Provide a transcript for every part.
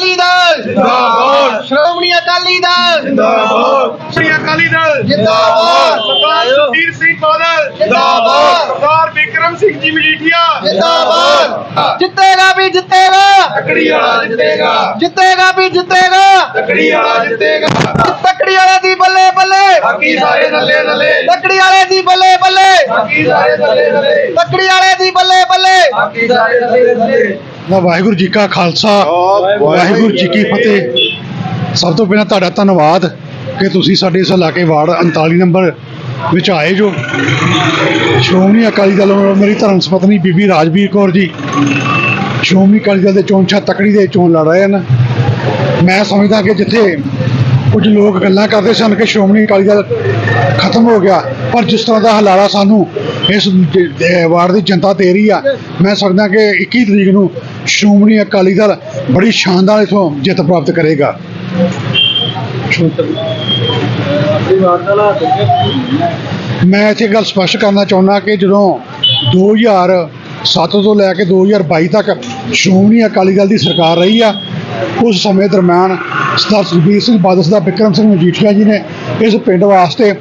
ਅਕਾਲੀ ਦਲ। ਜਿੰਦਾਬਾਦ। ਸ਼੍ਰੋਮਣੀ ਅਕਾਲੀ ਦਲ। ਜਿੰਦਾਬਾਦ। ਸ੍ਰੀ ਅਕਾਲੀ ਦਲ। ਜਿੰਦਾਬਾਦ। ਸਰਦਾਰ ਸੁਖਬੀਰ ਸਿੰਘ ਬਾਦਲ। ਜਿੰਦਾਬਾਦ। ਸਰਦਾਰ ਵਿਕਰਮ ਸਿੰਘ ਜੀ ਮਜੀਠੀਆ। ਜਿੰਦਾਬਾਦ। ਜਿੱਤੇਗਾ ਵੀ ਜਿੱਤੇਗਾ। ਤਕੜੀ ਵਾਲਾ ਜਿੱਤੇਗਾ। ਜਿੱਤੇਗਾ ਵੀ ਜਿੱਤੇਗਾ। ਤਕੜੀ ਵਾਲਾ ਜਿੱਤੇਗਾ। ਤਕੜੀ ਵਾਲੇ ਦੀ ਬੱਲੇ ਬੱਲੇ। ਬਾਕੀ ਸਾਰੇ ਨੱਲੇ ਨੱਲੇ ਤਕੜੀ ਵਾਲੇ ਦੀ ਬੱਲੇ ਬੱਲੇ। ਬਾਕੀ ਸਾਰੇ ਨੱਲੇ ਨੱਲੇ ਤਕੜੀ ਵਾਲੇ ਦੀ ਬੱਲੇ ਬੱਲੇ। ਬਾਕੀ ਸਾਰੇ ਨੱਲੇ ਨੱਲੇ ਮੈਂ ਵਾਹਿਗੁਰੂ ਜੀ ਕਾ ਖਾਲਸਾ ਵਾਹਿਗੁਰੂ ਜੀ ਕੀ ਫਤਿਹ। ਸਭ ਤੋਂ ਪਹਿਲਾਂ ਤੁਹਾਡਾ ਧੰਨਵਾਦ ਕਿ ਤੁਸੀਂ ਸਾਡੇ ਇਸ ਇਲਾਕੇ ਵਾਰਡ 39 ਨੰਬਰ ਵਿੱਚ ਆਏ ਜੋ। ਸ਼੍ਰੋਮਣੀ ਅਕਾਲੀ ਦਲ ਵੱਲੋਂ ਮੇਰੀ ਧਰਮ ਪਤਨੀ ਬੀਬੀ ਰਾਜਵੀਰ ਕੌਰ ਜੀ ਸ਼੍ਰੋਮਣੀ ਅਕਾਲੀ ਦਲ ਦੇ ਚੋਣ ਛਾ ਤਕੜੀ ਦੇ ਚੋਣ ਲੜ ਰਹੇ ਹਨ। ਮੈਂ ਸਮਝਦਾ ਕਿ ਜਿੱਥੇ ਕੁਝ ਲੋਕ ਗੱਲਾਂ ਕਰਦੇ ਸਨ ਕਿ ਸ਼੍ਰੋਮਣੀ ਅਕਾਲੀ ਦਲ ਖਤਮ ਹੋ ਗਿਆ ਪਰ ਜਿਸ ਤਰ੍ਹਾਂ ਦਾ ਹਲਾਰਾ ਸਾਨੂੰ ਇਸ ਵਾਰਡ ਦੀ ਜਨਤਾ ਦੇ ਰਹੀ ਆ ਮੈਂ ਸਮਝਦਾ ਕਿ 21 ਤਰੀਕ ਨੂੰ ਸ਼੍ਰੋਮਣੀ ਅਕਾਲੀ ਦਲ ਬੜੀ ਸ਼ਾਨਦਾਰ ਇਥੋਂ ਜਿੱਤ ਪ੍ਰਾਪਤ ਕਰੇਗਾ। ਮੈਂ ਇੱਥੇ ਗੱਲ ਸਪਸ਼ਟ ਕਰਨਾ ਚਾਹੁੰਦਾ ਕਿ ਜਦੋਂ 2007 ਤੋਂ ਲੈ ਕੇ 2022 ਤੱਕ ਸ਼੍ਰੋਮਣੀ ਅਕਾਲੀ ਦਲ ਦੀ ਸਰਕਾਰ ਰਹੀ ਆ, ਉਸ ਸਮੇਂ ਦਰਮਿਆਨ ਸਰਦਾਰ ਸੁਖਬੀਰ ਸਿੰਘ ਬਾਦਲ ਦਾ ਬਿਕਰਮ ਸਿੰਘ ਮਜੀਠੀਆ ਜੀ ਨੇ ਇਸ ਪਿੰਡ ਵਾਸਤੇ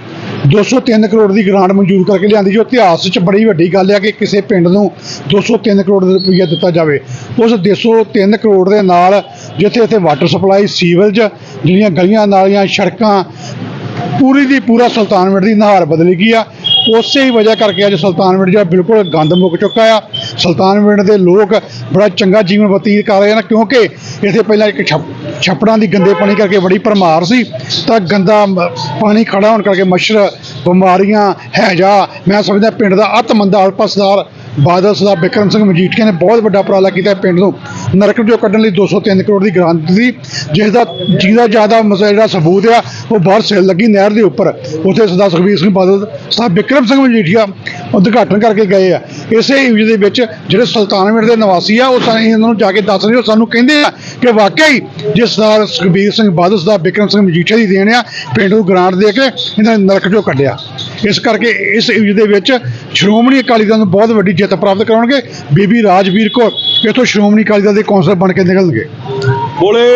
203 ਕਰੋੜ ਦੀ ਗ੍ਰਾਂਟ ਮਨਜ਼ੂਰ ਕਰਕੇ ਲਿਆਂਦੀ ਜੋ ਇਤਿਹਾਸ 'ਚ ਬੜੀ ਵੱਡੀ ਗੱਲ ਹੈ ਕਿ ਕਿਸੇ ਪਿੰਡ ਨੂੰ 203 ਕਰੋੜ ਰੁਪਈਆ ਦਿੱਤਾ ਜਾਵੇ। ਉਸ 203 ਕਰੋੜ ਦੇ ਨਾਲ ਜਿੱਥੇ ਇੱਥੇ ਵਾਟਰ ਸਪਲਾਈ ਸੀਵਰੇਜ ਜਿਹੜੀਆਂ ਗਲੀਆਂ, ਨਾਲੀਆਂ, ਸੜਕਾਂ, ਪੂਰੀ ਦੀ ਪੂਰਾ ਸੁਲਤਾਨਵਿੰਡ ਦੀ ਨਹਾਰ ਬਦਲ ਗਈ ਆ। ਉਸੇ ਹੀ ਵਜ੍ਹਾ ਕਰਕੇ ਅੱਜ ਸੁਲਤਾਨਵਿੰਡ ਜਿਹੜਾ ਬਿਲਕੁਲ ਗੰਦ ਮੁੱਕ ਚੁੱਕਾ ਆ। ਸੁਲਤਾਨਵਿੰਡ ਦੇ ਲੋਕ ਬੜਾ ਚੰਗਾ ਜੀਵਨ ਬਤੀਤ ਕਰ ਰਹੇ ਹਨ ਕਿਉਂਕਿ ਇੱਥੇ ਪਹਿਲਾਂ ਇੱਕ ਛੱਪ- ਛੱਪੜਾਂ ਦੀ ਗੰਦੇ ਪਾਣੀ ਕਰਕੇ ਬੜੀ ਭਰਮਾਰ ਸੀ। ਤਾਂ ਗੰਦਾ ਪਾਣੀ ਖੜਾ ਹੋਣ ਕਰਕੇ ਮੱਛਰ ਬਿਮਾਰੀਆਂ, ਹੈਜਾ, ਮੈਂ ਸਮਝਦਾ ਪਿੰਡ ਦਾ ਅਤ ਮੰਦਾ ਅਲਪਸਦਾਰ ਬਾਦਲ ਸਰਦਾਰ ਬਿਕਰਮ ਸਿੰਘ ਮਜੀਠੀਆ ਨੇ ਬਹੁਤ ਵੱਡਾ ਉਪਰਾਲਾ ਕੀਤਾ ਪਿੰਡ ਨੂੰ। ਨਰਕ ਚੋਂ ਕੱਢਣ ਲਈ 203 ਕਰੋੜ ਦੀ ਗ੍ਰਾਂਟ ਦੀ ਜਿਸ ਦਾ ਜਿਹਦਾ ਜ਼ਿਆਦਾ ਮਸਲਾ ਜਿਹੜਾ ਸਬੂਤ ਆ, ਉਹ ਬਾਹਰ ਸੇਲ ਲੱਗੀ ਨਹਿਰ ਦੇ ਉੱਪਰ। ਉੱਥੇ ਸਰਦਾਰ ਸੁਖਬੀਰ ਸਿੰਘ ਬਾਦਲ ਸਾਹਿਬ ਬਿਕਰਮ ਸਿੰਘ ਮਜੀਠੀਆ ਉਦਘਾਟਨ ਕਰਕੇ ਗਏ ਆ। ਇਸੇ ਯੂਜ ਦੇ ਵਿੱਚ ਜਿਹੜੇ ਸੁਲਤਾਨਵਿੰਡ ਦੇ ਨਿਵਾਸੀ ਆ, ਉਹ ਸਾਨੂੰ ਇਹਨਾਂ ਨੂੰ ਜਾ ਕੇ ਦੱਸ ਰਹੇ ਉਹ ਸਾਨੂੰ ਕਹਿੰਦੇ ਆ ਕਿ ਵਾਕਈ ਜੇ ਸਰਦਾਰ ਸੁਖਬੀਰ ਸਿੰਘ ਬਾਦਲ ਸਰਦਾਰ ਬਿਕਰਮ ਸਿੰਘ ਮਜੀਠੀਆ ਦੀ ਦੇਣ ਆ, ਪਿੰਡ ਨੂੰ ਗ੍ਰਾਂਟ ਦੇ ਕੇ ਇਹਨਾਂ ਨੇ ਨਰਕ ਚੋਂ ਕੱਢਿਆ। ਇਸ ਕਰਕੇ ਇਸ ਇਵਜ ਦੇ ਵਿੱਚ ਸ਼੍ਰੋਮਣੀ ਅਕਾਲੀ ਦਲ ਨੂੰ ਬਹੁਤ ਵੱਡੀ ਜਿੱਤ ਪ੍ਰਾਪਤ ਕਰਾਉਣਗੇ। ਬੀਬੀ ਰਾਜਵੀਰ ਕੌਰ ਇੱਥੋਂ ਸ਼੍ਰੋਮਣੀ ਅਕਾਲੀ ਦਲ ਦੇ ਕੌਂਸਲਰ ਬਣ ਕੇ ਨਿਕਲਣਗੇ। ਬੋਲੇ।